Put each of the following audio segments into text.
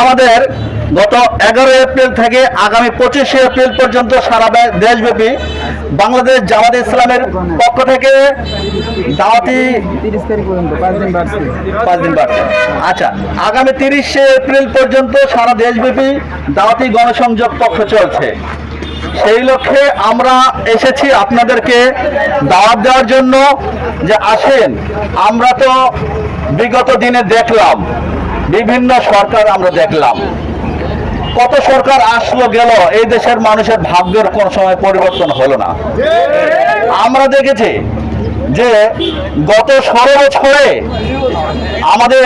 আমাদের গত এগারো এপ্রিল থেকে আগামী পঁচিশে এপ্রিল পর্যন্ত সারা দেশব্যাপী বাংলাদেশ জামাত ইসলামের পক্ষ থেকে দাওয়াতি পাঁচ দিন পাঁচ দিন বাড়ছে। আচ্ছা আগামী তিরিশে এপ্রিল পর্যন্ত সারা দেশব্যাপী দাওয়াতি গণসংযোগ পক্ষ চলছে। সেই লক্ষ্যে আমরা এসেছি আপনাদেরকে দাওয়াত দেওয়ার জন্য যে আসেন, আমরা তো বিগত দিনে দেখলাম বিভিন্ন সরকার আমরা দেখলাম। কত সরকার আসলো, গেল, এই দেশের মানুষের ভাগ্যের কোন সময় পরিবর্তন হলো না। আমরা দেখেছি যে গত ষোলো বছরে আমাদের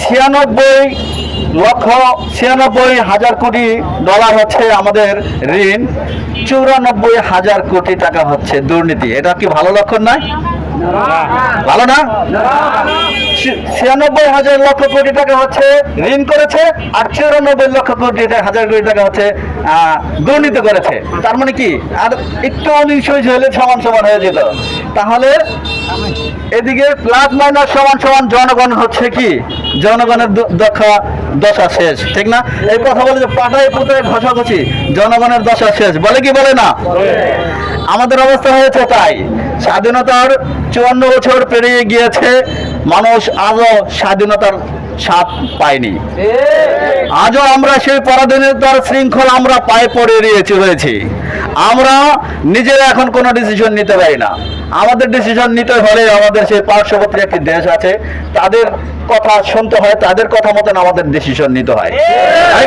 ছিয়ানব্বই লক্ষ ছিয়ানব্বই হাজার কোটি ডলার হচ্ছে আমাদের ঋণ। চৌরানব্বই হাজার কোটি টাকা হচ্ছে দুর্নীতি। এটা কি ভালো লক্ষণ নয়? ভালো না? ছিয়ানব্বই হাজার লক্ষ কোটি টাকা হচ্ছে ঋণ করেছে আর চৌরানব্বই লক্ষ কোটি হাজার কোটি টাকা হচ্ছে দুর্নীতি করেছে। তার মানে কি? আর একটু উনিশ হলে সমান সমান হয়ে যেত। তাহলে এদিকে প্লাস মাইনাস সমান সমান জনগণ হচ্ছে কি? জনগণের দ- দশা শেষ, ঠিক না? এই কথা বলে যে পাটায় পুতায় ঘষাঘষি জনগণের দশা শেষ। বলে কি বলে না? আমাদের অবস্থা হয়েছে তাই। স্বাধীনতার চুয়ান্ন বছর পেরিয়ে গিয়েছে, মানুষ আজও স্বাধীনতার স্বাদ পায়নি। আজও আমরা সেই পরাধীনতার শৃঙ্খল আমরা পায়ে পড়ে রয়েছি রয়েছি আমরা নিজেরা এখন কোনো ডিসিশন নিতে পারি না। আমাদের ডিসিশন নিতে হলে আমাদের সেই পার্শ্ববর্তী একটি দেশ আছে তাদের কথা শুনতে হয় তাদের কথা মতন আমাদের ডিসিশন নিতে হয়। তাই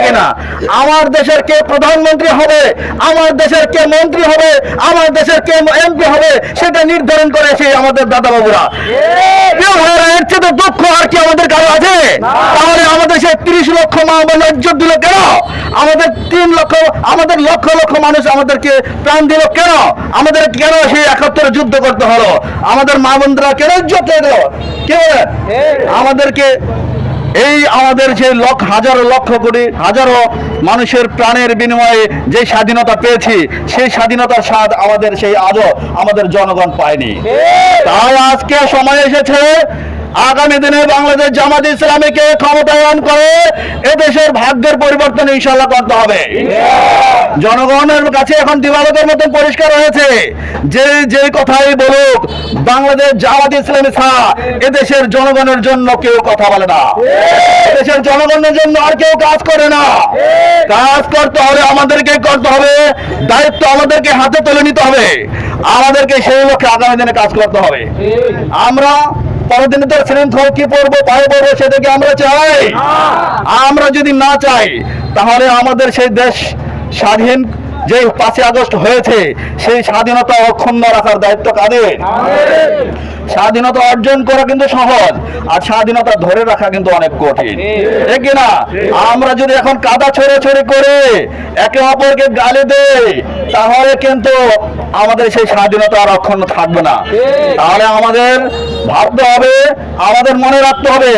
আমার দেশের কে প্রধানমন্ত্রী হবে আমার দেশের কে মন্ত্রী হবে আমার দেশের কে এমপি হবে সেটা নির্ধারণ করে সেই আমাদের দাদা বাবুরা প্রিয় ভাইয়েরা, এর দুঃখ আর কি আমাদের কারও আছে? তাহলে আমাদের সেই তিরিশ লক্ষ মা বোন ইজ্জত দিল কেন? আমাদের তিন লক্ষ আমাদের লক্ষ লক্ষ মানুষ আমাদেরকে প্রাণ দিল কেন? আমাদের কেন সেই একাত্তরে যুদ্ধ করতে হলো। আমাদের মা বোনরা কেন ইজ্জত দিল কে? আমাদেরকে এই আমাদের যে লক্ষ হাজারো লক্ষ কোটি হাজারো মানুষের প্রাণের বিনিময়ে যে স্বাধীনতা পেয়েছি সেই স্বাধীনতার স্বাদ আমাদের সেই আজও আমাদের জনগণ পায়নি। তাই আজকে সময় এসেছে আগামী দিনে বাংলাদেশ জামাত ইসলামীকে ক্ষমতায়ন করে এদেশের ভাগ্যের পরিবর্তন ইনশাল্লাহ করতে হবে। জনগণের কাছে এখন দিবালকের মতন পরিষ্কার হয়েছে যে যে কথাই বলুক, বাংলাদেশ জামাত ইসলামী ছাড়া এদেশের জনগণের জন্য কেউ কথা বলে না। এদেশের জনগণের জন্য আর কেউ কাজ করে না। কাজ করতে হবে আমাদেরকে করতে হবে দায়িত্ব আমাদেরকে হাতে তুলে নিতে হবে। আমাদেরকে সেই লক্ষ্যে আগামী দিনে কাজ করতে হবে। আমরা পরদিনে তো শৃঙ্খল কি পড়ব পায়ে পড়ব সেটাকে আমরা চাই। আমরা যদি না চাই তাহলে আমাদের সেই দেশ স্বাধীন যে পাঁচই আগস্ট হয়েছে সেই স্বাধীনতা অক্ষুণ্ণ রাখার দায়িত্ব কাদের? স্বাধীনতা অর্জন করা কিন্তু সহজ আর স্বাধীনতা ধরে রাখা কিন্তু অনেক কঠিন। ঠিক না আমরা যদি এখন কাদা ছড়ে করে একে অপরকে গালি দেই তাহলে কিন্তু আমাদের সেই স্বাধীনতা আর অক্ষুণ্ণ থাকবে না। তাহলে আমাদের ভাবতে হবে আমাদের মনে রাখতে হবে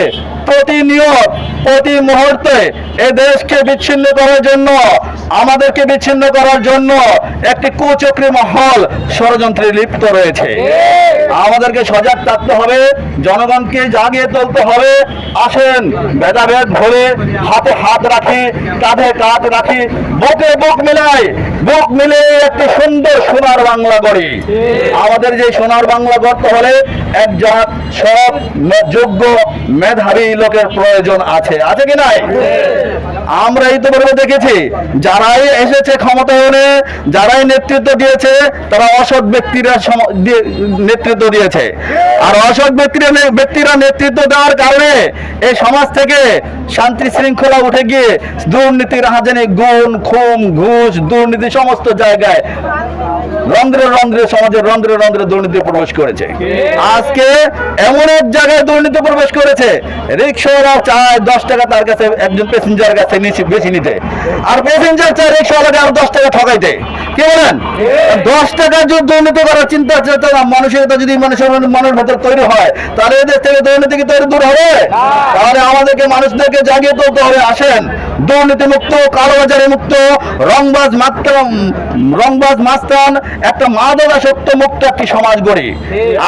প্রতিনিয়ত প্রতি মুহূর্তে এ দেশকে বিচ্ছিন্ন করার জন্য, আমাদেরকে বিচ্ছিন্ন করার জন্য একটি কুচক্রী মহল ষড়যন্ত্রে লিপ্ত রয়েছে। আমাদেরকে সজাগ থাকতে হবে, জনগণকে জাগিয়ে তুলতে হবে। আসেন, ভেদাভেদ ভরে হাতে হাত রাখি, কাঁধে কাঁধ রাখি, বুকে বুক মিলাই, বুক মিলে একটি সুন্দর সোনার বাংলা গড়ি। আমাদের যে সোনার বাংলা গড়তে হলে একজন সব যোগ্য মেধাবী লোকের প্রয়োজন আছে। আছে কি নাই? আমরা ইতিপূর্বে দেখেছি, যারাই এসেছে ক্ষমতায়নে, যারাই নেতৃত্ব দিয়েছে, তারা অসৎ ব্যক্তিরা নেতৃত্ব দিয়েছে। আর অসৎ ব্যক্তিরা ব্যক্তিরা নেতৃত্ব দেওয়ার কারণে এই সমাজ থেকে শান্তি শৃঙ্খলা উঠে গিয়ে দুর্নীতির হাজানে গুণ খুম ঘুষ, দুর্নীতি সমস্ত জায়গায় রন্ধ্রে রন্ধ্রে সমাজের রন্ধ্রে রন্ধ্রে দুর্নীতি প্রবেশ করেছে। আজকে এমন এক জায়গায় দুর্নীতি প্রবেশ করেছে রিক্সাওয়ালা চায় দশ টাকা তার কাছে একজন প্যাসেঞ্জার কাছে বেশি নিতে। আর প্যাসেঞ্জার চায় রিক্সাওয়ালাকে আরও দশ টাকা ঠকাইতে। কি বলেন? দশ টাকা যদি দুর্নীতি করার চিন্তা চেতনা মানসিকতা যদি মানুষের মনের ভেতর তৈরি হয় তাহলে এদের থেকে দুর্নীতি কি তৈরি দূর হবে? তাহলে আমাদেরকে মানুষদেরকে জাগিয়ে তুলতে হবে আসেন। দুর্নীতি মুক্ত, কালোবাজারি মুক্ত, রংবাজ রংবাজ মাস্তান, একটা মাদকাসক্ত মুক্ত একটি সমাজ গড়ি।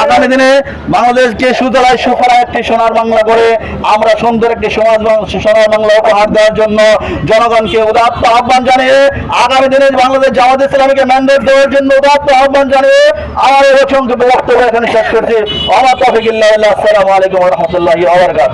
আগামী দিনে বাংলাদেশকে সুতরায় সুফলা একটি সোনার বাংলা করে আমরা সুন্দর একটি সমাজ সোনার বাংলা উপহার দেওয়ার জন্য জনগণকে উদাত্ত আহ্বান জানিয়ে, আগামী দিনে বাংলাদেশ জামাত ইসলামীকে ম্যান্ডেট দেওয়ার জন্য উদাত্ত আহ্বান জানিয়ে, আমার এই অসংখ্য বক্তব্য এখানে শেষ করছি। আমার তফিকুল্লাহ আসসালামু আলাইকুম রহমতুল্লাহি আবরকাত